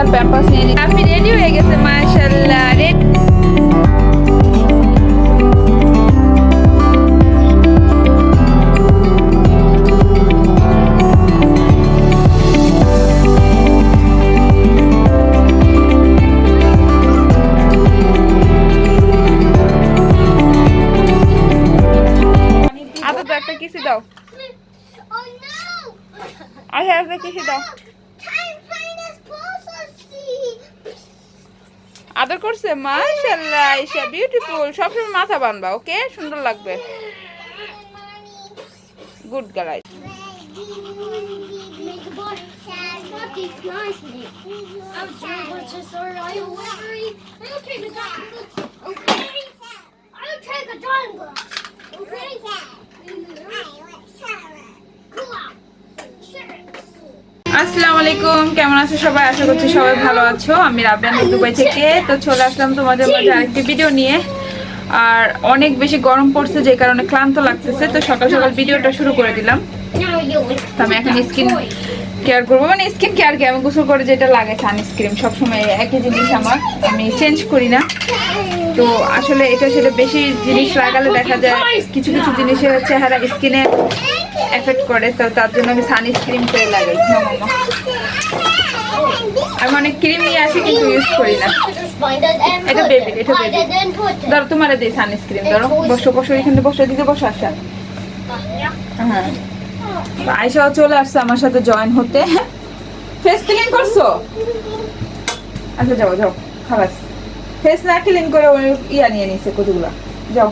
আর Pampers নিয়ে নিই মাশাল্লাহ ঈশা বিউটিফুল সবসময় মাথা বানবা ওকে সুন্দর লাগবে গুড গালাই. Okay? আসসালামু কেমন আছো সবাই? আশা করছি সবাই ভালো আছো। আমি রাবিয়া নুর দুবাই থেকে। তো চলে আসলাম তোমাদের মাঝে আরেকটি ভিডিও নিয়ে। আর অনেক বেশি গরম পড়ছে যে কারণে ক্লান্ত লাগতেছে। তো সকাল সকাল ভিডিওটা শুরু করে দিলাম। তো আমি এখন স্কিন কেয়ার করব। মানে স্কিন কেয়ার কি? আমি গোসল করে যেটা লাগে সানস্ক্রিন সবসময় একই জিনিস আমার। আমি চেঞ্জ করি না। তো আসলে এটা সেটা বেশি জিনিস লাগালে দেখা যায় কিছু কিছু জিনিসের চেহারা স্কিনে এফেক্ট করে তো তার জন্য আমি সানস্ক্রিন করে লাগাই আমি অনেক ক্রিম নিয়ে আসি কিন্তু ইউজ করি না। এটা baby, এটা baby. ধরো তোমার দিই সানস্ক্রিন ধরো। বসো বসো এখানে বসো দিকে বসো আসা। হ্যাঁ। আয়সাও চলে আসছে আমার সাথে জয়েন হতে। ফেস ক্লিন করছ? আচ্ছা যাও যাও। খালাস। ফেস না ক্লিন করে ওই ইয়া নিয়ে নিছে কতগুলা? যাও।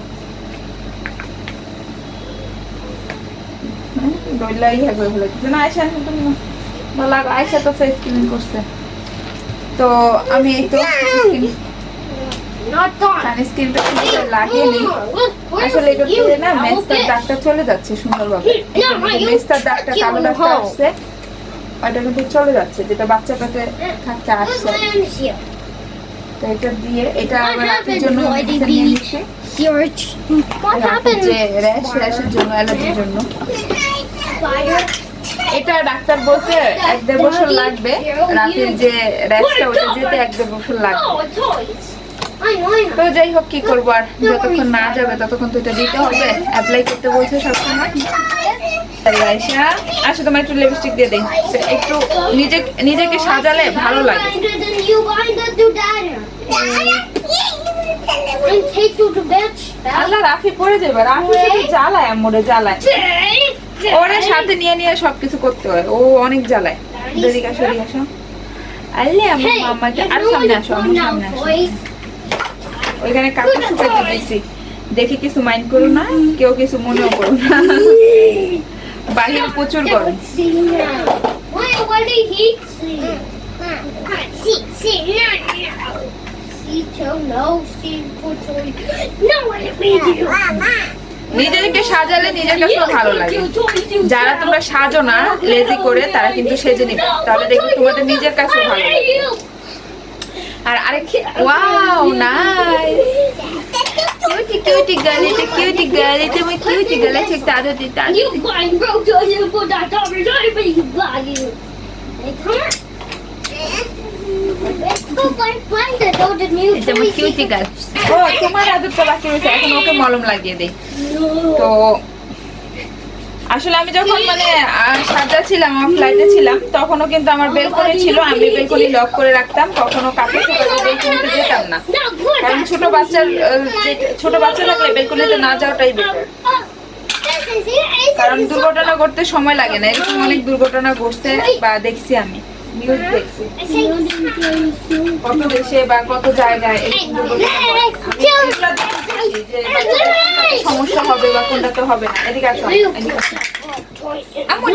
দইলা ইয়া করে ফেলে না আয়সা তুমি ভালো লাগো আয়সা তো ফেস ক্লিন করছে। তো আমি এই তো সানস্ক্রিনটা কিন্তু লাগিয়ে নিই আসলে এটা দিয়ে না মেস্তার দাগটা চলে যাচ্ছে সুন্দরভাবে। মেস্তার দাগটা কালো দাগটা আসছে। ওটা কিন্তু চলে যাচ্ছে যেটা বাচ্চা পেটে থাকতে আসছে। তো এটা দিয়ে এটা আবার রাতের জন্য নিয়ে নিচ্ছি। র্যাশ র্যাশের জন্য অ্যালার্জির জন্য. এটা ডাক্তার বলছে এক দেড় বছর লাগবে। রাতের যে র্যাশটা ওটা যেতে এক দেড় বছর লাগবে। তো যাই হোক কি করব আর? যতক্ষণ না যাবে ততক্ষণ তো এটা দিতে হবে। অ্যাপ্লাই করতে বলছে সবসময়। আসো তোমার একটু লিপস্টিক দিয়ে দিই। একটু নিজে নিজেকে সাজালে ভালো লাগে. আল্লাহ রাফি পড়ে যাবে। রাফি জ্বালায় মোড়ে জ্বালায়। ওরে সাথে নিয়ে নিয়ে সবকিছু করতে হয়। ও অনেক জ্বালায়। দেরি আসো এদিকে আসো। আল্লে আমার মামাকে আর সামনে আসো আমার সামনে আসো। ওইখানে কাপড় শুকাতে দিয়েছি দেখে কিছু মাইন্ড করো না কেউ কিছু মনেও করো না। বাহিরে প্রচুর গরম। no. See, too, no, No, what did we do? নিজেকে সাজালে নিজের কাছেও ভালো লাগে যারা তোমরা সাজো না লেজি করে তারা কিন্তু সেজে নিবে তাহলে দেখবে তোমাদের নিজের কাছেও ভালো লাগে আর আরেক wow nice cutie cutie girl এটা কিউটি গার্ল এটা আমি কিউটি গার্ল আছে তারও দি তারও মলম লাগিয়ে দেই তো, আসলে মানে তখনও কিন্তু আমার বেলকনি ছিল, আমি বেলকনি লক করে রাখতাম কখনো বেলকনিতে যেতাম না। কারণ ছোট বাচ্চার ছোট বাচ্চা থাকলে বেলকনিতে না যাওয়াটাই. কারণ দুর্ঘটনা ঘটতে সময় লাগে না, এরকম অনেক দুর্ঘটনা ঘটছে, বা দেখছি আমি। কত দেশে বা কত জায়গায় সমস্যা হবে বা কোনটাতে হবে না? এদিকে আসো আমি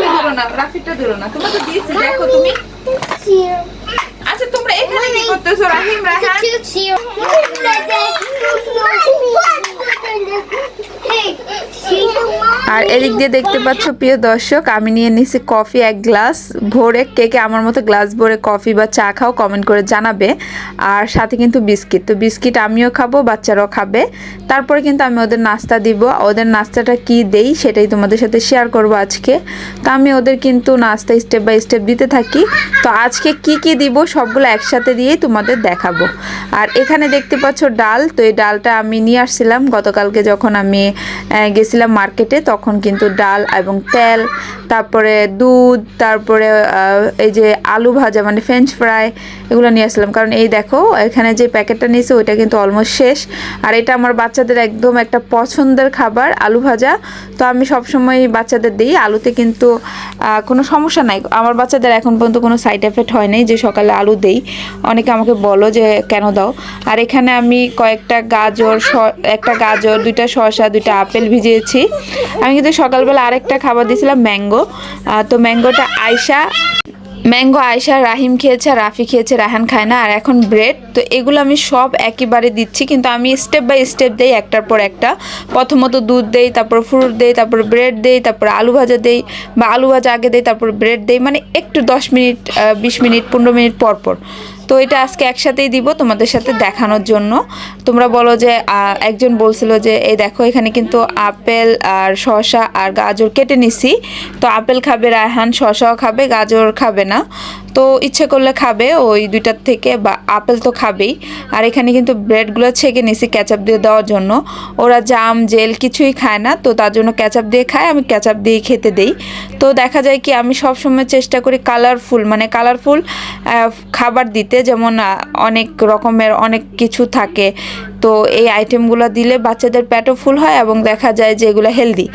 আমটা না রাফিটা দিল না। তোমাকে দিয়েছি, দেখো তুমি. আচ্ছা তোমরা এখানে কি করতেছো? রাহিম রাহান? আর এদিক দিয়ে দেখতে পাচ্ছ প্রিয় দর্শক আমি নিয়ে নিছি কফি এক গ্লাস। ভরে কে কে আমার মতো গ্লাস ভরে কফি বা চা খাও কমেন্ট করে জানাবে। আর সাথে কিন্তু বিস্কিট। তো বিস্কিট আমিও খাব বাচ্চারাও খাবে। তারপরে কিন্তু আমি ওদের নাস্তা দিব। ওদের নাস্তাটা কি দেই সেটাই তোমাদের সাথে শেয়ার করব আজকে। তো আমি ওদের কিন্তু নাস্তা স্টেপ বাই স্টেপ দিতে থাকি। তো আজকে কি কি দিব সবগুলো একসাথে দিয়েই তোমাদের দেখাবো। আর এখানে দেখতে পাচ্ছ ডাল, তো এই ডালটা আমি নিয়ে আসছিলাম। গতকালকে যখন আমি গেছিলাম মার্কেটে, তখন কিন্তু ডাল এবং তেল, তারপরে দুধ, তারপরে এই যে আলু ভাজা মানে ফ্রেঞ্চ ফ্রাই এগুলো নিয়ে আসলাম কারণ এই দেখো, এখানে যে প্যাকেটটা নিয়েছে, ওইটা কিন্তু অলমোস্ট শেষ। আর এটা আমার বাচ্চাদের একদম একটা পছন্দের খাবার, আলু ভাজা। তো আমি সবসময় বাচ্চাদের দিই। আলুতে কিন্তু কোনো সমস্যা নাই। আমার বাচ্চাদের এখন পর্যন্ত কোনো সাইড এফেক্ট হয় নাই যে সকালে আলু দেই। অনেকে আমাকে বলো যে, কেন দাও? আর এখানে আমি কয়েকটা গাজর একটা গাজর, দুইটা শসা, দুইটা আপেল ভিজিয়েছি। আমি কিন্তু সকালবেলা আরেকটা খাবার দিয়েছিলাম, ম্যাঙ্গো। তো ম্যাঙ্গোটা আয়সা ম্যাঙ্গো আয়সা রাহিম খেয়েছে, রাফি খেয়েছে, রাহান খায় না, আর এখন ব্রেড। তো এগুলো আমি সব একেবারে দিচ্ছি, কিন্তু আমি স্টেপ বাই স্টেপ দেই একটার পর একটা। প্রথমত দুধ দেই, তারপর ফ্রুট দেই, তারপর ব্রেড দেই, তারপর আলু ভাজা দেই, বা আলু ভাজা আগে দেই, তারপর ব্রেড দেই মানে একটু দশ মিনিট বিশ মিনিট, পনেরো মিনিট পর পর। তো এটা আজকে একসাথেই দিব তোমাদের সাথে দেখানোর জন্য। তোমরা বলো যে একজন বলছিল যে, এই দেখো, এখানে কিন্তু আপেল আর শশা আর গাজর কেটে নিছি। তো আপেল খাবে রায়হান শশাও খাবে, গাজর খাবে না। তো ইচ্ছে করলে খাবে, ওই দুইটার থেকে বা আপেল তো খাবেই। আর এখানে কিন্তু ব্রেডগুলো ছেঁকে নিছি ক্যাচাপ দিয়ে দেওয়ার জন্য। ওরা জাম, জেল কিছুই খায় না, তো তার জন্য ক্যাচাপ দিয়ে খায়, আমি ক্যাচাপ দিয়ে খেতে দেই। তো দেখা যায় কি, আমি সবসময় চেষ্টা করি কালারফুল মানে কালারফুল খাবার দিতে। যেমন অনেক রকমের অনেক কিছু থাকে। তো এই আইটেমগুলো দিলে বাচ্চাদের পেটও ফুল হয় এবং দেখা যায় যে এগুলো হেলদি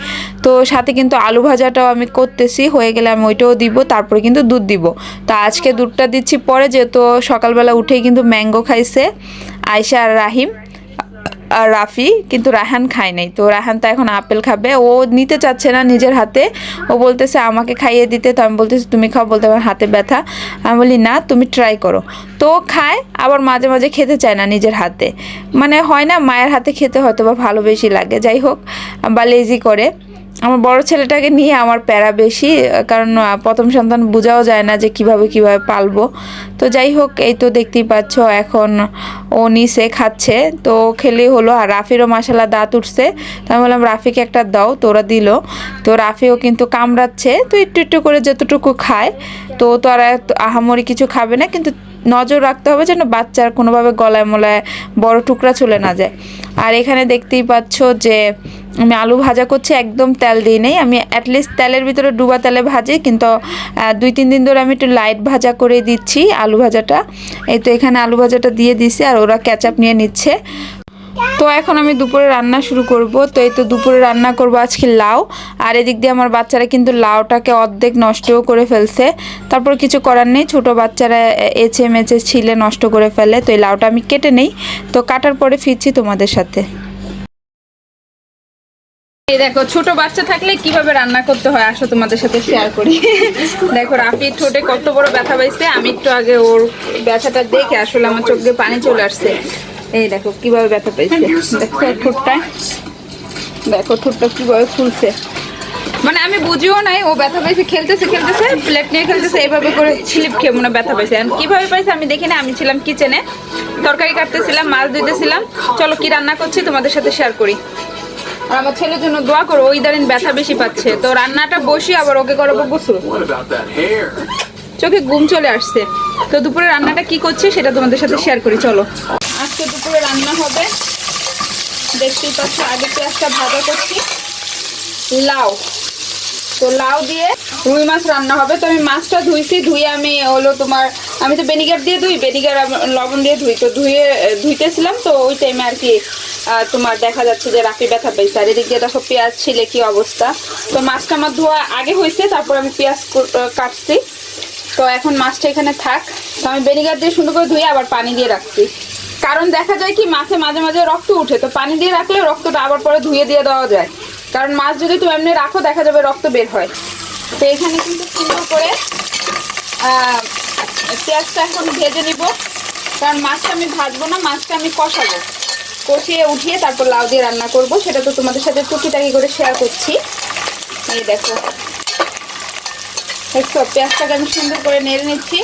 তো সাথে কিন্তু আলু ভাজাটাও আমি করতেছি, হয়ে গেলে আমি ওইটাও দিব, তারপরে কিন্তু দুধ দিব। তা আজকে দুধটা দিচ্ছি পরে, যেহেতু সকালবেলা উঠেই কিন্তু ম্যাঙ্গো খাইছে আয়সা আর রাহিম, আর রাফি, কিন্তু রাহান খায় নাই। তো রাহান তো এখন আপেল খাবে। ও নিতে চাচ্ছে না নিজের হাতে। ও বলতেছে, আমাকে খাইয়ে দিতে। তো আমি বলতেছি, তুমি খাও। বলতে আমার হাতে ব্যথা। আমি বলি, না, তুমি ট্রাই করো। তো খায়, আবার মাঝে মাঝে খেতে চায় না নিজের হাতে। মানে হয় না, মায়ের হাতে খেতে হয়তো বা ভালো বেশি লাগে। যাই হোক, বা লেজি করে। আমার বড় ছেলেটাকে নিয়ে আমার প্যারা বেশি, কারণ প্রথম সন্তান বোঝাও যায় না যে কীভাবে কীভাবে পালবো। তো যাই হোক, এই তো দেখতেই পাচ্ছ এখন ও নিচে খাচ্ছে। তো খেলেই হলো আর রাফিরও মাসালা দাঁত উঠছে। তো আমি বললাম, রাফিকে একটা দাও, তোরা দিল। তো রাফিও কিন্তু কামড়াচ্ছে। তো একটু একটু করে যতটুকু খায়, তো তো আর আহামরি কিছু খাবে না। কিন্তু নজর রাখতে হবে যেন বাচ্চার কোনোভাবে গলায় মলায় বড় টুকরা চলে না যায়। আর এখানে দেখতেই পাচ্ছ যে আমি আলু ভাজা করছি, একদম তেল দিই নেই। আমি অ্যাটলিস্ট তেলের ভিতরে ডুবা তেলে ভাজি, কিন্তু দুই, তিন দিন ধরে আমি একটু লাইট ভাজা করে দিচ্ছি আলু ভাজাটা। এই তো এখানে আলু ভাজাটা দিয়ে দিছি, আর ওরা ক্যাচআপ নিয়ে নিচ্ছে। তো এখন আমি দুপুরে রান্না শুরু করব। তো এই তো দুপুরে রান্না করব আজকে লাউ। আর এদিক দিয়ে আমার বাচ্চারা কিন্তু লাউটাকে অর্ধেক নষ্টও করে ফেলছে। তারপর কিছু করার নেই, ছোট বাচ্চারা এচে মেচে ছিলে নষ্ট করে ফেলে তো এই লাউটা আমি কেটে নেই তো কাটার পরে ফিরছি তোমাদের সাথে দেখো ছোট বাচ্চা থাকলে কীভাবে রান্না করতে হয় আসো তোমাদের সাথে শেয়ার করি দেখো রাফি ঠোঁটে কত বড় ব্যথা পাইছে আমি একটু আগে ওর ব্যথাটা দেখে আসলে আমার চোখ পানি চলে আসছে এই দেখো কীভাবে ব্যথা পেয়েছে দেখো ঠোঁটটায় দেখো ঠোঁটটা কীভাবে ফুলছে। মানে আমি বুঝিও নাই, ও ব্যথা পাইছে, খেলতেছে খেলতেছে, প্লেট নিয়ে খেলতেছে, এইভাবে করে স্লিপ খেয়ে মনে ব্যথা পাইছে। কীভাবে পাইছে আমি দেখি না, আমি ছিলাম কিচেনে তরকারি কাটতেছিলাম, মাছ ধুইতেছিলাম চলো কি রান্না করছি তোমাদের সাথে শেয়ার করি। আর আমার ছেলের জন্য দোয়া করো ওই দাঁড়িন ব্যথা বেশি পাচ্ছে। তো রান্নাটা বসি আবার ওকে করাবো hair? চোখে ঘুম চলে আসছে। তো দুপুরে রান্নাটা কি করছি সেটা তোমাদের সাথে শেয়ার করি, চলো। আজকে দুপুরে রান্না হবে। দেখতেই পাচ্ছ, আগে পেঁয়াজটা ভাজা করছি। লাউ। তো লাউ দিয়ে রুই মাছ রান্না হবে। তো আমি মাছটা ধুইছি, ধুয়ে আমি হলো তোমার, আমি তো বেনিগার দিয়ে ধুই বেনিগার লবণ দিয়ে ধুই। তো ধুয়ে, ধুইতেছিলাম, তো ওই টাইমে আর কি তোমার দেখা যাচ্ছে যে রাফি ব্যথা পেয়েছে আর এদিক দিয়ে দেখো পেঁয়াজ ছিলে কি অবস্থা। তো মাছটা আমার ধোয়া আগে হয়েছে তারপর আমি পেঁয়াজ কাটছি। তো এখন মাছটা এখানে থাক। তো আমি বেনিগার দিয়ে সুন্দর করে ধুয়ে আবার পানি দিয়ে রাখছি। কারণ দেখা যায় কি, মাছে মাঝে মাঝে রক্ত উঠে, তো পানি দিয়ে রাখলে রক্তটা আবার পরে ধুয়ে দিয়ে দেওয়া যায়। কারণ মাছ যদি তুমি এমনি রাখো, দেখা যাবে রক্ত বের হয়। তো এখানে কিন্তু সুন্দর করে পেঁয়াজটা এখন ভেজে নিব। কারণ মাছটা আমি ভাজবো না, মাছটা আমি কষাবো। কষিয়ে উঠিয়ে তারপর লাউ দিয়ে রান্না করব। সেটা তো তোমাদের সাথে টুকিটাকি করে শেয়ার করছি। এই দেখো। দেখছ পেঁয়াজটাকে আমি সুন্দর করে নেড়ে নিচ্ছি।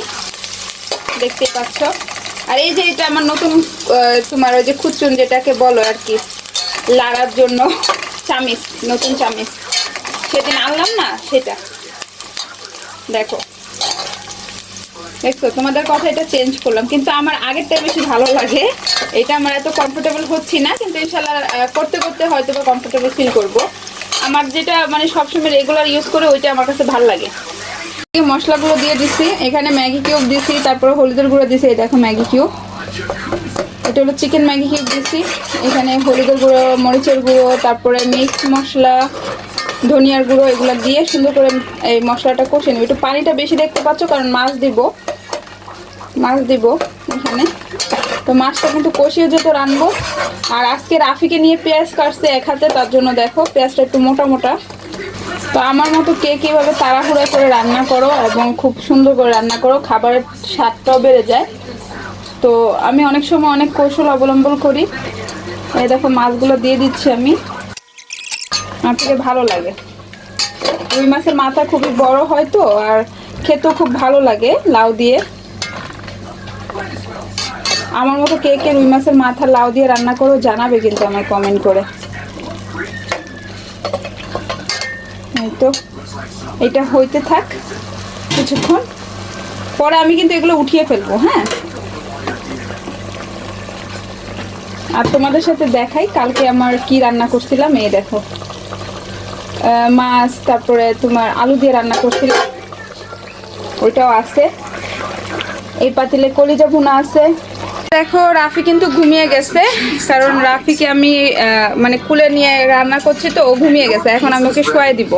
দেখতে পাচ্ছ? আর এই যে এটা আমার নতুন তোমার ওই যে খুচুন যেটাকে বলো আর কি, লাড়ার জন্য চামিচ, নতুন চামিচ। সেদিন আনলাম না, সেটা। দেখো। দেখছ, তোমাদের কথা এটা চেঞ্জ করলাম, কিন্তু আমার আগেরটা বেশি ভালো লাগে। এটা আমার এত কমফোর্টেবল হচ্ছি না, কিন্তু ইনশাল্লাহ করতে করতে হয়তো বা কমফোর্টেবল ফিল করব। আমার যেটা মানে সবসময় রেগুলার ইউজ করে, ওইটা আমার কাছে ভালো লাগে। মশলাগুলো দিয়ে দিছি। এখানে ম্যাগি কিউব দিছি, তারপরে হলুদের গুঁড়ো দিছি, এই দেখো ম্যাগি কিউব। এটা হলো চিকেন ম্যাগি কিউব দিছি। এখানে হলুদের গুঁড়ো, মরিচের গুঁড়ো, তারপরে মিক্স মশলা, ধনিয়ার গুঁড়ো, এগুলো দিয়ে সুন্দর করে এই মশলাটা কষে নেব। একটু পানিটা বেশি দেখতে পাচ্ছ, কারণ মাছ দিব। মাছ দিব এখানে। তো মাছটা কিন্তু কষিয়ে যেত রানবো আর আজকে রাফিকে নিয়ে পেঁয়াজ কাটছে এক হাতে, তার জন্য দেখো, পেঁয়াজটা একটু মোটা মোটা। তো আমার মতো কে কীভাবে তাড়াহুড়া করে রান্না করো এবং খুব সুন্দর করে রান্না করো, খাবারের স্বাদটাও বেড়ে যায়। তো আমি অনেক সময় অনেক কৌশল অবলম্বন করি। এই দেখো মাছগুলো দিয়ে দিচ্ছি আমি। আমার ভালো লাগে। রুই মাছের মাথা খুবই বড় হয় তো, আর খেতেও খুব ভালো লাগে লাউ দিয়ে। আমার মতো কে কে রুই মাছের মাথা লাউ দিয়ে রান্না করো জানাবে কিন্তু আমার কমেন্ট করে। তো। এটা হইতে থাক কিছুক্ষণ। পরে আমি কিন্তু এগুলো উঠিয়ে ফেলব হ্যাঁ? আর তোমাদের সাথে দেখাই, কালকে আমার কি রান্না করছিলাম, এই দেখো। মাছ, তারপরে তোমার আলু দিয়ে রান্না করছিলাম। ওইটাও আছে। এই পাতিলে কলিজা ভুনা আছে। দেখো, রাফি কিন্তু ঘুমিয়ে গেছে, কারণ রাফিকে আমি মানে কুলে নিয়ে রান্না করছি তো, ও ঘুমিয়ে গেছে। এখন আমি ওকে শোয়াই দিব।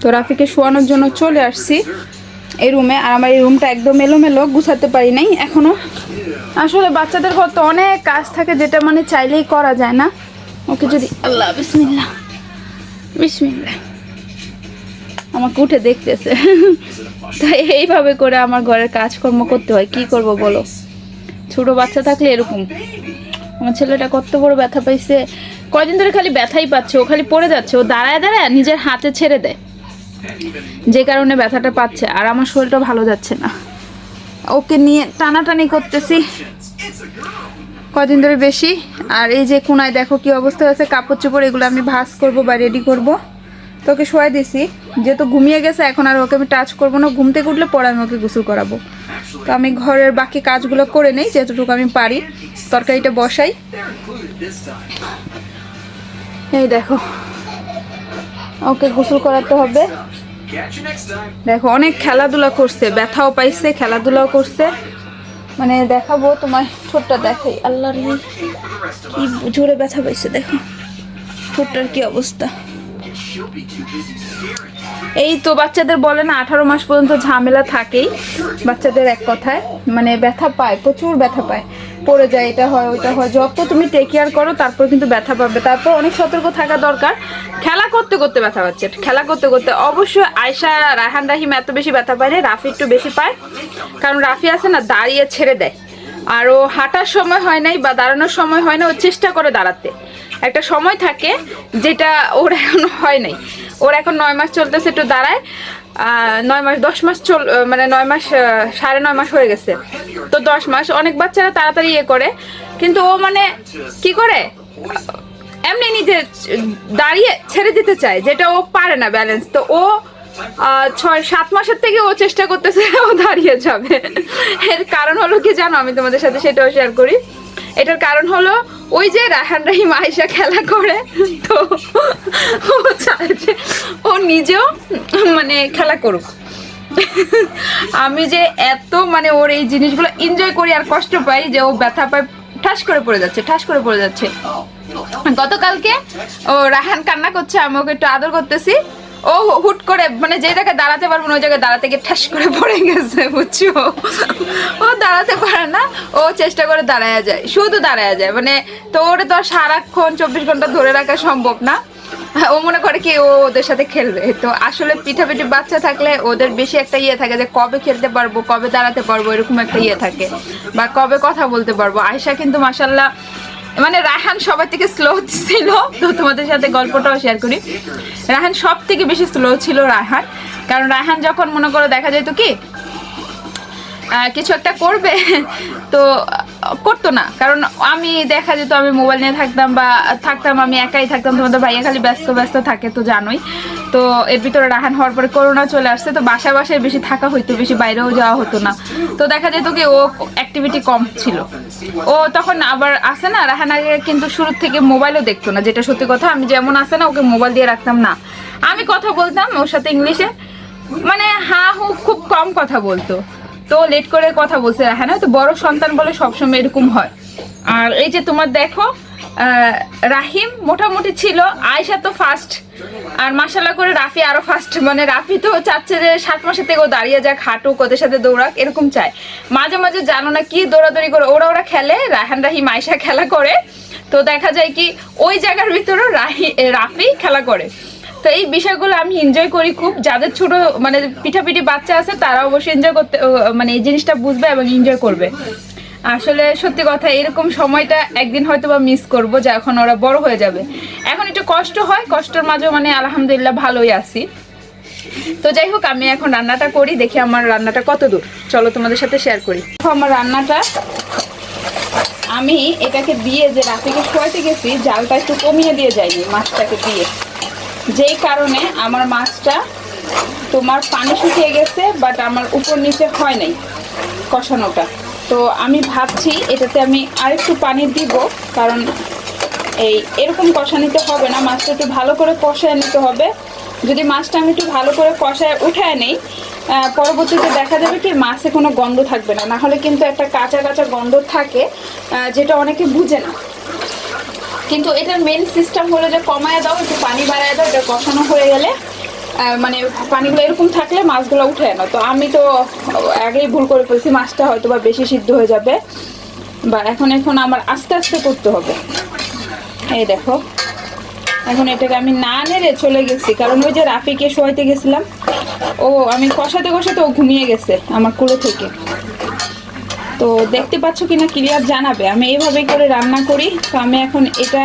তো রাফিকে শোয়ানোর জন্য চলে আসছি এই রুমে, আর আমার এই রুমটা একদম এলোমেলো, গুছাতে পারি নাই এখনও। আসলে বাচ্চাদের ঘর তো অনেক কাজ থাকে, যেটা মানে চাইলেই করা যায় না। ওকে যদি আল্লাহ বিসমিল্লা বিসমিল্লা আমাকে উঠে দেখতেছে। তাই এইভাবে করে আমার ঘরের কাজকর্ম করতে হয়। কি করব বলো? ছোট বাচ্চা থাকলে এরকম। আমার ছেলেটা কত বড় ব্যথা পাইছে। কয়দিন ধরে খালি ব্যথাই পাচ্ছে, ও খালি পড়ে যাচ্ছে, ও দাঁড়ায় দাঁড়ায় নিজের হাতে ছেড়ে দেয়। যে কারণে ব্যথাটা পাচ্ছে, আর আমার শরীরটা ভালো যাচ্ছে না। ওকে নিয়ে টানাটানি করতেছি। কদিন ধরে বেশি, আর এই যে কোনায় দেখো কি অবস্থা হয়েছে, কাপড় চোপড় এগুলো আমি ভাস করব বা রেডি করব। তো ওকে শোয়াই দিছি, যেহেতু ঘুমিয়ে গেছে, এখন আর ওকে আমি টাচ করব না, ঘুম থেকে উঠলে পরে আমি ওকে গোসল করাবো। তো আমি ঘরের বাকি কাজগুলো করে নেই, যেতটুকু আমি পারি, তরকারিটা বসাই। এই দেখো। ওকে গোসল করাতে হবে. দেখো, অনেক খেলাধুলা করছে, ব্যথাও পাইছে, খেলাধুলাও করছে। মানে দেখাবো তোমার ঠোঁটটা দেখাই। আল্লাহর কি জোরে ব্যথা পাইছে, দেখো। ঠোঁটটার কি অবস্থা. এই তো বাচ্চাদের বলে না, আঠারো মাস পর্যন্ত ঝামেলা থাকেই। বাচ্চাদের এক কথায় মানে ব্যথা পায়, প্রচুর ব্যথা পায়। পড়ে যায় এটা হয় ওইটা হয়। যত তুমি টেক কেয়ার করো তারপর কিন্তু ব্যথা পাবে। তারপর অনেক সতর্ক থাকা দরকার। খেলা করতে করতে ব্যথা পাচ্ছে। খেলা করতে করতে অবশ্যই আয়সা রায়হান রাহিম এত বেশি ব্যথা পায় না রাফি একটু বেশি পায়। কারণ রাফি আছে না দাঁড়িয়ে ছেড়ে দেয়। আর ও হাঁটার সময় হয় নাই বা দাঁড়ানোর সময় হয় না ও চেষ্টা করে দাঁড়াতে। একটা সময় থাকে যেটা ওর এখন হয় নাই। ওর এখন নয় মাস চলতেছে একটু দাঁড়ায়। নয় মাস, দশ মাস চল মানে নয় মাস সাড়ে নয় মাস হয়ে গেছে। তো দশ মাস, অনেক বাচ্চারা তাড়াতাড়ি ইয়ে করে, কিন্তু ও মানে কি করে? এমনি নিজে দাঁড়িয়ে ছেড়ে দিতে চায়, যেটা ও পারে না ব্যালেন্স তো ও ছয়, সাত মাসের থেকে ও চেষ্টা করতেছে, ও দাঁড়িয়ে যাবে। এর কারণ হলো কি জানো? আমি তোমাদের সাথে সেটাও শেয়ার করি। এটার কারণ হলো ওই যে রাহান রাহিম আয়সা খেলা করে, তো ও চায় যে ও নিজেও মানে খেলা করুক। আমি যে এত মানে ওর এই জিনিসগুলো এনজয় করি আর কষ্ট পাই যে ও ব্যথা পায়, ঠাস করে পড়ে যাচ্ছে, ঠাস করে পড়ে যাচ্ছে। গতকালকে ও রাহান কান্না করছে, আমি ওকে একটু আদর করতেছি। ও হুট করে মানে যে জায়গায় দাঁড়াতে পারব না, ওই জায়গায় দাঁড়াতে গিয়ে ঠাস করে পড়ে গেছে, বুঝছ? ও দাঁড়াতে পারে না, ও চেষ্টা করে দাঁড়ায় যায়, শুধু দাঁড়ায় যায় মানে তো ওরে তো আর সারাক্ষণ চব্বিশ ঘণ্টা ধরে রাখা সম্ভব না। ও মনে করে কি ও ওদের সাথে খেলবে তো আসলে পিঠাপিঠি বাচ্চা থাকলে ওদের বেশি একটা ইয়ে থাকে যে কবে খেলতে পারব, কবে দাঁড়াতে পারব, এরকম একটা ইয়ে থাকে, বা কবে কথা বলতে পারব। আয়সা কিন্তু মাসাল্লাহ মানে রায়হান সবার থেকে স্লো ছিল। তো তোমাদের সাথে গল্পটাও শেয়ার করি। রায়হান সব থেকে বেশি স্লো ছিল রায়হান। কারণ রায়হান যখন মনে করো দেখা যেত কি কিছু একটা করবে, তো করতো না। কারণ আমি দেখা যেত আমি মোবাইল নিয়ে থাকতাম বা থাকতাম, আমি একাই থাকতাম, তোমাদের ভাইয়া খালি ব্যস্ত ব্যস্ত থাকে, তো জানোই। তো এর ভিতরে রাহান হওয়ার পরে করোনা চলে আসছে, তো বাসা বাসায় বেশি থাকা হইতো, বেশি বাইরেও যাওয়া হতো না। তো দেখা যেত কি, ও অ্যাক্টিভিটি কম ছিল। ও তখন আবার আসে না, রাহান আগে কিন্তু শুরু থেকে মোবাইলও দেখতো না, যেটা সত্যি কথা, আমি যেমন আসে না, ওকে মোবাইল দিয়ে রাখতাম না। আমি কথা বলতাম ওর সাথে ইংলিশে মানে হা হু খুব কম কথা বলতো। তো লেট করে কথা বলছে হ্যাঁ না তো বড় সন্তান বলে সবসময় এরকম হয়। আর এই যে তোমার দেখো রাহিম মোটামুটি ছিল আয়সা তো ফার্স্ট আর মাসাল্লাহ করে রাফি আরও ফার্স্ট মানে রাফি তো চাচ্ছে যে সাত মাসের থেকে ও দাঁড়িয়ে যাক, হাঁটুক, ওদের সাথে দৌড়াক, এরকম চায়। মাঝে মাঝে জানো না কি দৌড়াদৌড়ি করে, ওরা ওরা খেলে রাহান রাহি মাইশা খেলা করে। তো দেখা যায় কি ওই জায়গার ভিতরেও রাহি রাফি খেলা করে। তো এই বিষয়গুলো আমি এনজয় করি খুব। যাদের ছোট মানে পিঠাপিঠি বাচ্চা আছে, তারা অবশ্যই এনজয় করতে মানে এই জিনিসটা বুঝবে এবং এনজয় করবে। আসলে সত্যি কথা, এরকম সময়টা একদিন হয়তো বা মিস করব করব এখন ওরা বড় হয়ে যাবে। এখন একটু কষ্ট হয়, কষ্টের মাঝেও মানে আলহামদুলিল্লাহ ভালোই আছি। তো যাই হোক, আমি এখন রান্নাটা করি, দেখি আমার রান্নাটা কত দূর। চলো তোমাদের সাথে শেয়ার করি। আমার রান্নাটা। আমি এটাকে দিয়ে যে রাফিকে শোয়াতে গেছি, জালটা একটু কমিয়ে দিয়ে যাইনি, মাছটাকে দিয়ে। যেই কারণে আমার মাছটা তোমার পানি শুকিয়ে গেছে বাট আমার উপর নিচে হয় নাই কষানোটা। তো আমি ভাবছি এটাতে আমি আরেকটু পানি দিব, কারণ এই এরকম কষা নিতে হবে না, মাছটা একটু ভালো করে কষায় নিতে হবে। যদি মাছটা আমি একটু ভালো করে কষায় উঠায় নেই পরবর্তীতে দেখা যাবে কি মাছে কোনো গন্ধ থাকবে না। না হলে কিন্তু একটা কাঁচা কাঁচা গন্ধ থাকে যেটা অনেকে বুঝে না। কিন্তু এটার মেন সিস্টেম হলো যে কমায় দাও, একটু পানি বাড়ায় দাও, এটা কষানো হয়ে গেলে মানে পানিগুলো এরকম থাকলে মাছগুলো উঠে না। তো আমি তো আগেই ভুল করে ফেলছি, মাছটা হয়তো বা বেশি সিদ্ধ হয়ে যাবে। বা এখন এখন আমার আস্তে আস্তে করতে হবে। এই দেখো। এখন এটাকে আমি না নেড়ে চলে গেছি, কারণ ওই যে রাফিকে শোয়াইতে গেছিলাম, ও আমি কষাতে কষাতে ও ঘুমিয়ে গেছে আমার কুলো থেকে। তো দেখতে পাচ্ছ কিনা ক্লিয়ার জানাবে। আমি এইভাবেই করে রান্না করি। তো আমি এখন এটা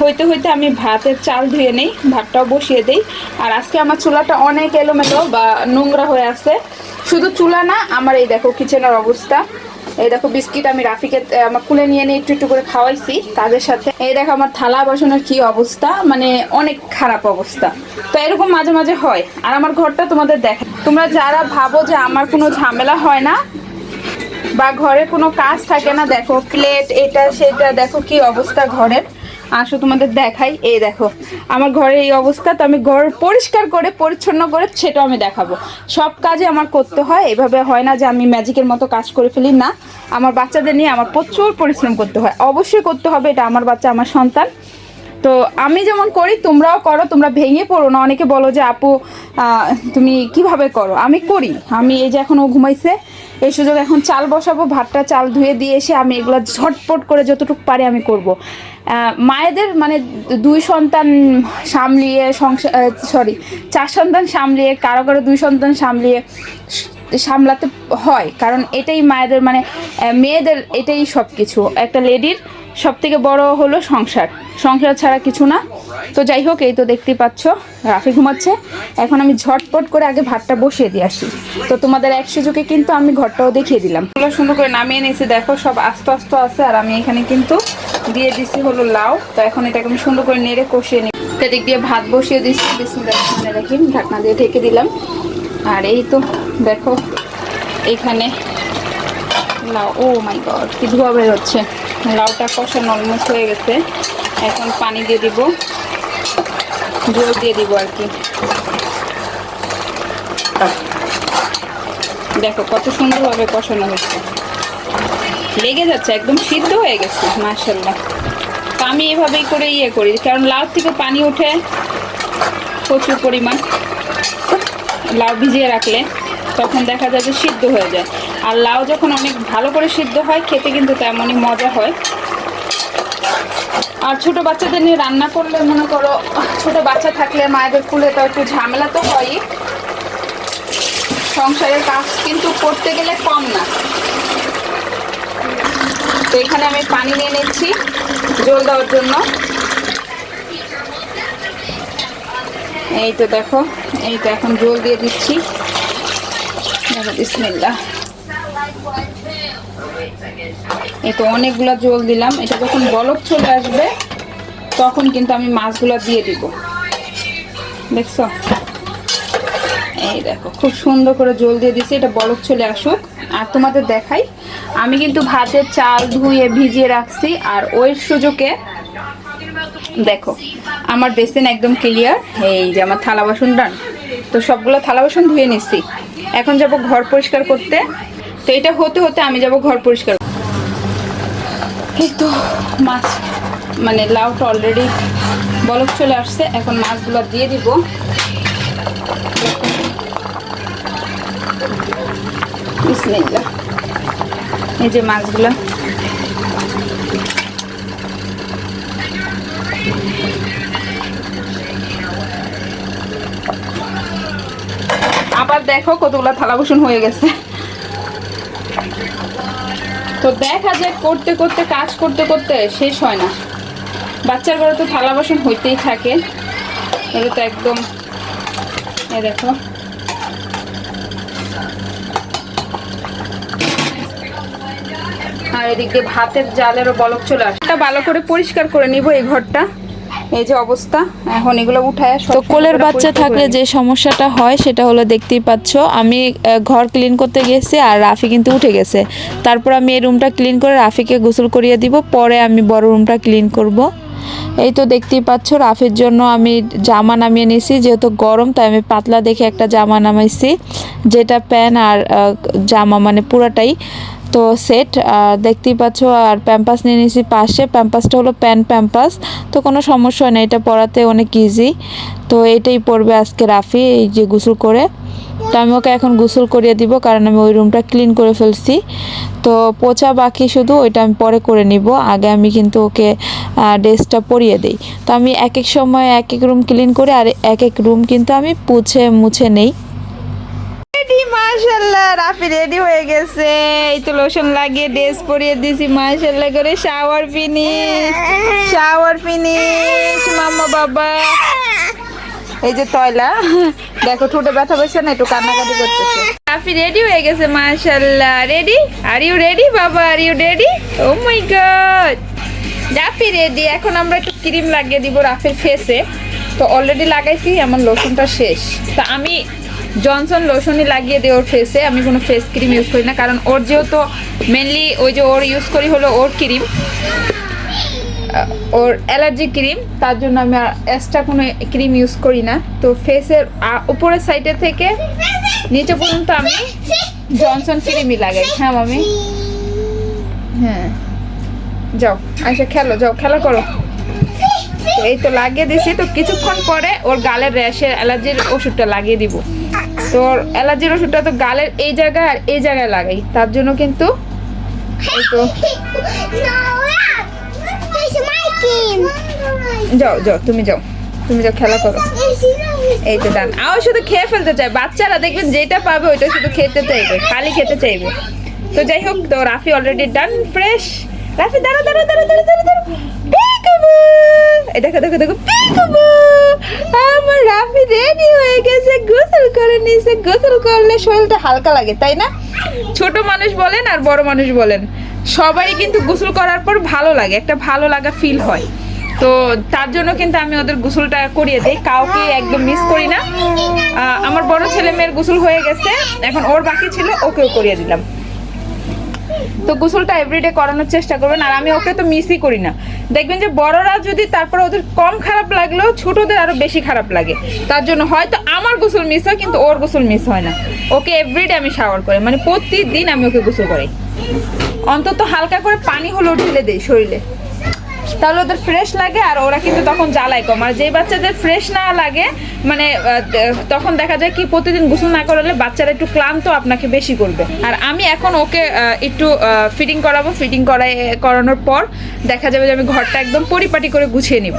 হইতে হইতে আমি ভাতের চাল ধুয়ে নেই, ভাতটাও বসিয়ে দেই। আর আজকে আমার চুলাটা অনেক এলোমেলো বা নোংরা হয়ে আছে। শুধু চুলা না, আমার এই দেখো কিচেনের অবস্থা। এই দেখো বিস্কিট আমি রাফিকে আমার কুলে নিয়ে নিয়ে একটু একটু করে খাওয়াইছি তাদের সাথে। এই দেখো আমার থালা বাসনের কি অবস্থা মানে অনেক খারাপ অবস্থা। তো এরকম মাঝে মাঝে হয়। আর আমার ঘরটা তোমাদের দেখা তোমরা যারা ভাবো যে আমার কোনো ঝামেলা হয় না, বা ঘরে কোনো কাজ থাকে না, দেখো প্লেট এটা, সেটা, দেখো কি অবস্থা ঘরের। আসো, তোমাদের দেখাই। এই দেখো, আমার ঘরের এই অবস্থা, তো আমি ঘর পরিষ্কার করে, পরিচ্ছন্ন করে, সেটাও আমি দেখাবো। সব কাজে আমার করতে হয়, এভাবে হয় না যে আমি ম্যাজিকের মতো কাজ করে ফেলি, না। আমার বাচ্চাদের নিয়ে আমার প্রচুর পরিশ্রম করতে হয়। অবশ্যই করতে হবে, এটা আমার বাচ্চা, আমার সন্তান। তো আমি যেমন করি, তোমরাও করো, তোমরা ভেঙে পড়ো না। অনেকে বলো যে, আপু তুমি কীভাবে করো? আমি করি। আমি এই যে এখনও ঘুমাইছে এই সুযোগ এখন চাল বসাবো, ভাতটা চাল ধুয়ে দিয়ে এসে আমি এগুলো ঝটপট করে যতটুকু পারি আমি করব। মায়েদের মানে দুই সন্তান সামলিয়ে সংসার সরি চার সন্তান সামলিয়ে, কারও কারও দুই সন্তান সামলিয়ে সামলাতে হয়, কারণ এটাই মায়েদের মানে মেয়েদের এটাই সব কিছু একটা লেডির সব থেকে বড় হলো সংসার। সংসার ছাড়া কিছু না। তো যাই হোক, এই তো দেখতেই পাচ্ছ, রাফি ঘুমাচ্ছে। এখন আমি ঝটপট করে আগে ভাতটা বসিয়ে দিয়ে আসি। তো তোমাদের এক সুযোগে কিন্তু আমি ঘরটাও দেখিয়ে দিলাম। এগুলো সুন্দর করে নামিয়ে নিয়েছি। দেখো, সব আস্তে আস্তে আছে, আর আমি এখানে কিন্তু দিয়ে দিছি হলো লাউ। তো এখন এটাকে আমি সুন্দর করে নেড়ে কষিয়ে নিই। এদিক দিয়ে ভাত বসিয়ে দিচ্ছি রহমানির রহিম। ঢাকনা দিয়ে ঢেকে দিলাম। আর এই তো দেখো, এখানে লাউ। ও মাই গড, কি ধোয়া বের হচ্ছে। লাউটা কষা অলমোস্ট হয়ে গেছে। এখন পানি দিয়ে দিব। জল দিয়ে দিব আর কি। দেখো কত সুন্দরভাবে কষানো হচ্ছে। লেগে যাচ্ছে, একদম সিদ্ধ হয়ে গেছে মার্শাল্লাহ তো আমি এভাবেই করে ইয়ে করি, কারণ লাউ থেকে পানি ওঠে প্রচুর পরিমাণ। লাউ ভিজিয়ে রাখলে তখন দেখা যায় যে সিদ্ধ হয়ে যায়। আর লাউ যখন অনেক ভালো করে সিদ্ধ হয়, খেতে কিন্তু তেমনই মজা হয়। আর ছোট বাচ্চাদের নিয়ে রান্না করলে মনে করো, ছোট বাচ্চা থাকলে মায়েদের কুলে তো একটু ঝামেলা তো হয়ই। সংসারের কাজ কিন্তু করতে গেলে কম না। তো এখানে আমি পানি নিয়ে নিচ্ছি, জল দেওয়ার জন্য। এই তো দেখো, এই তো এখন জল দিয়ে দিচ্ছি। দেখো, বিসমিল্লাহ। এই তো অনেকগুলো জল দিলাম। এটা যখন বলক চলে আসবে, তখন কিন্তু আমি মাছগুলো দিয়ে দিব। দেখছ? এই দেখো, খুব সুন্দর করে জল দিয়ে দিছি এটা বলক চলে আসুক। আর তোমাদের দেখাই, আমি কিন্তু ভাতের চাল ধুয়ে ভিজিয়ে রাখছি। আর ওই সুযোগে, দেখো, আমার বেসিন একদম ক্লিয়ার। এই যে আমার থালা বাসন ডান। তো সবগুলো থালা বাসন ধুয়ে নিচ্ছি এখন যাব ঘর পরিষ্কার করতে। তো এটা হতে হতে আমি যাব ঘর পরিষ্কার এই তো মাছ মানে লাউটা অলরেডি বলক চলে আসছে, এখন মাছগুলো দিয়ে দিব। এই যে মাছগুলো। আবার দেখো কতগুলো থালা বাসন হয়ে গেছে। তো দেখা যায় করতে করতে, কাজ করতে করতে শেষ হয় না। বাচ্চার ঘরে তো থালা বাসন হইতেই থাকে। এটা তো একদম এ দেখো। আর এদিক দিয়ে ভাতের জালেরও বলক চলে আসে। ভালো করে পরিষ্কার করে নিব এই ঘরটা। এই যে অবস্থা এখন এগুলো উঠায় তো কোলের বাচ্চা থাকলে যে সমস্যাটা হয় সেটা হলো দেখতেই পাচ্ছ আমি ঘর ক্লিন করতে গেছি আর রাফি কিন্তু উঠে গেছে। তারপর আমি এই রুমটা ক্লিন করে রাফিকে গোসল করিয়ে দিব পরে আমি বড় রুমটা ক্লিন করব। এই তো দেখতেই পাচ্ছ রাফির জন্য আমি জামা নামিয়ে নিয়েছি যেহেতু গরম তাই আমি পাতলা দেখে একটা জামা নামাইছি যেটা প্যান আর জামা মানে পুরাটাই। তো সেট আর দেখতেই পাচ্ছ, আর প্যাম্পাস নিয়ে নিয়েছি পাশে। প্যাম্পাসটা হলো প্যান প্যাম্পাস তো কোনো সমস্যা নেই এটা পরাতে অনেক ইজি তো এটাই পরবে আজকে রাফি, এই যে গোসল করে। তো আমি ওকে এখন গোসল করিয়ে দিব, কারণ আমি ওই রুমটা ক্লিন করে ফেলছি। তো পোছা বাকি শুধু, ওইটা আমি পরে করে নিব। আগে আমি কিন্তু ওকে ড্রেসটা পরিয়ে দিই। তো আমি এক এক সময় এক এক রুম ক্লিন করে, আর এক এক রুম কিন্তু আমি পুছে মুছে নেই। রেডি মাশাল্লাহ রাফি রেডি হয়ে গেছে। এই তো লোশন লাগিয়ে ড্রেস পরিয়ে দিয়েছি মাশাল্লাহ করে shower finish shower finish mamma, বাবা। এই যে তয়লা, দেখো ঠোঁটে ব্যথা পেয়েছে না, একটু কান্নাকাটি করতেছে। রাফি রেডি হয়ে গেছে মাশাল্লাহ রেডি আর ইউ রেডি বাবা? Are you ready oh my god Rafi ready এখন আমরা একটু ক্রিম লাগিয়ে দিব রাফির ফেসে তো অলরেডি লাগাইছি, আমার লোশনটা শেষ। তো আমি জনসন লোশনই লাগিয়ে দিই ওর ফেসে আমি কোনো ফেস ক্রিম ইউজ করি না, কারণ ওর যেহেতু মেনলি ওই যে ওর ইউজ করি হলো ওর ক্রিম ওর অ্যালার্জি ক্রিম তার জন্য আমি আর এক্সট্রা কোনো ক্রিম ইউজ করি না। তো ফেসের উপরের সাইডে থেকে নিচে পর্যন্ত আমি জনসন ক্রিমই লাগাই। হ্যাঁ মামি? হ্যাঁ। যাও আচ্ছা খেলো, যাও, খেলা করো। এই তো লাগিয়ে দিছি। তো কিছুক্ষণ পরে ওর গালের র্যাশের অ্যালার্জির ওষুধটা লাগিয়ে দিব। তো অ্যালার্জির ওষুধটা তো গালের এই জায়গায় আর এই জায়গায় লাগাই। তার জন্য কিন্তু এই তো. যাও যাও, তুমি যাও। তুমি যাও, খেলা করো। এই তো ডান। আও শুধু খেয়ে ফেলতে চায়। বাচ্চারা দেখবেন যেটা পাবে ওইটা শুধু খেতে চাইবে, খালি খেতে চাইবে। তো যাই হোক, তো Rafi already done fresh Rafi দাঁড়া দাঁড়া দাঁড়া দাঁড়া দাঁড়া দাঁড়া দেখো দেখো দেখো, পেকাবু! আমার রাফি রেডি হয়ে গেছে, গোসল করে নিয়েছে গোসল করলে শরীরটা হালকা লাগে, তাই না? ছোট মানুষ বলেন আর বড় মানুষ বলেন, সবারই কিন্তু গোসল করার পর ভালো লাগে, একটা ভালো লাগা ফিল হয়। তো তার জন্য কিন্তু আমি ওদের গোসলটা করিয়ে দিই, কাউকে একদম মিস করি না। আমার বড় ছেলে মেয়ের গোসল হয়ে গেছে, এখন ওর বাকি ছিল, ওকেও করিয়ে দিলাম। তো গোসলটা এভরিডে করানোর চেষ্টা করবেন, আর আমি ওকে তো মিসই করি না। দেখবেন যে বড়রা যদি তারপরে ওদের কম খারাপ লাগলেও ছোটদের আরও বেশি খারাপ লাগে। তার জন্য হয়তো আমার গোসল মিস হয়, কিন্তু ওর গোসল মিস হয় না। ওকে এভরিডে আমি শাওয়ার করি মানে প্রতিদিন আমি ওকে গোসল করি অন্তত হালকা করে পানি হলো ঢেলে দেই শরীরে। তাহলে ওদের ফ্রেশ লাগে আর ওরা কিন্তু তখন জ্বালায় কম। আর যেই বাচ্চাদের ফ্রেশ না লাগে মানে তখন দেখা যায় কি প্রতিদিন গোসল না করালে বাচ্চারা একটু ক্লান্ত, আপনাকে বেশি করবে। আর আমি এখন ওকে একটু ফিটিং করাবো। ফিটিং করাই করানোর পর দেখা যাবে যে আমি ঘরটা একদম পরিপাটি করে গুছিয়ে নিব।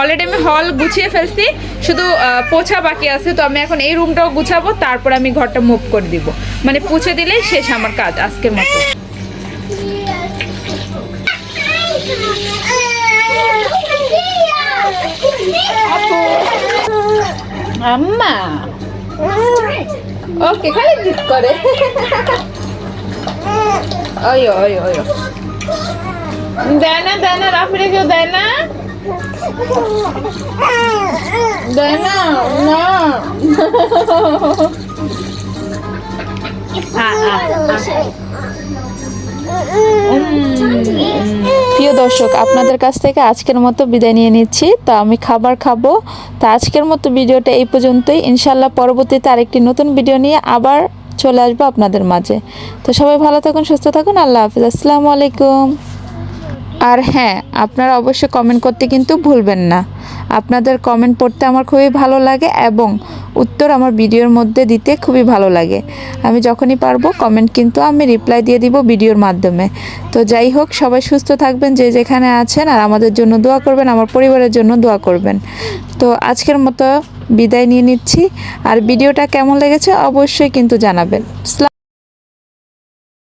অলরেডি আমি হল গুছিয়ে ফেলছি, শুধু পোছা বাকি আছে, তো আমি এখন এই রুমটাও গুছাবো, তারপর আমি ঘরটা মুভ করে দিব। মানে পুছে দিলেই শেষ আমার কাজ আজকের মতো। আম্মা। ওকে, খালি জিত করে। ওই ওই ওই দেয় না দেয় না রাফিরে কেউ দেয় না? দেয় না না। দর্শক, আপনাদের কাছ থেকে আজকের মতো বিদায় নিয়ে নিচ্ছি। তো আমি খাবার খাব। তো আজকের মতো ভিডিওটা এই পর্যন্তই। ইনশাল্লাহ পরবর্তীতে আরেকটি নতুন ভিডিও নিয়ে আবার চলে আসব আপনাদের মাঝে। তো সবাই ভালো থাকুন, সুস্থ থাকুন। আল্লাহ হাফিজ। আসসালামু আলাইকুম। আর হ্যাঁ আপনারা অবশ্যই কমেন্ট করতে কিন্তু ভুলবেন না। আপনাদের কমেন্ট পড়তে আমার খুবই ভালো লাগে এবং উত্তর আমার ভিডিওর মধ্যে দিতে খুবই ভালো লাগে। আমি যখনই পারব কমেন্ট কিন্তু আমি রিপ্লাই দিয়ে দিব ভিডিওর মাধ্যমে। তো যাই হোক, সবাই সুস্থ থাকবেন, যে যেখানে আছেন আর আমাদের জন্য দোয়া করবেন, আমার পরিবারের জন্য দোয়া করবেন। তো আজকের মতো বিদায় নিয়ে নিচ্ছি। আর ভিডিওটা কেমন লেগেছে অবশ্যই কিন্তু জানাবেন।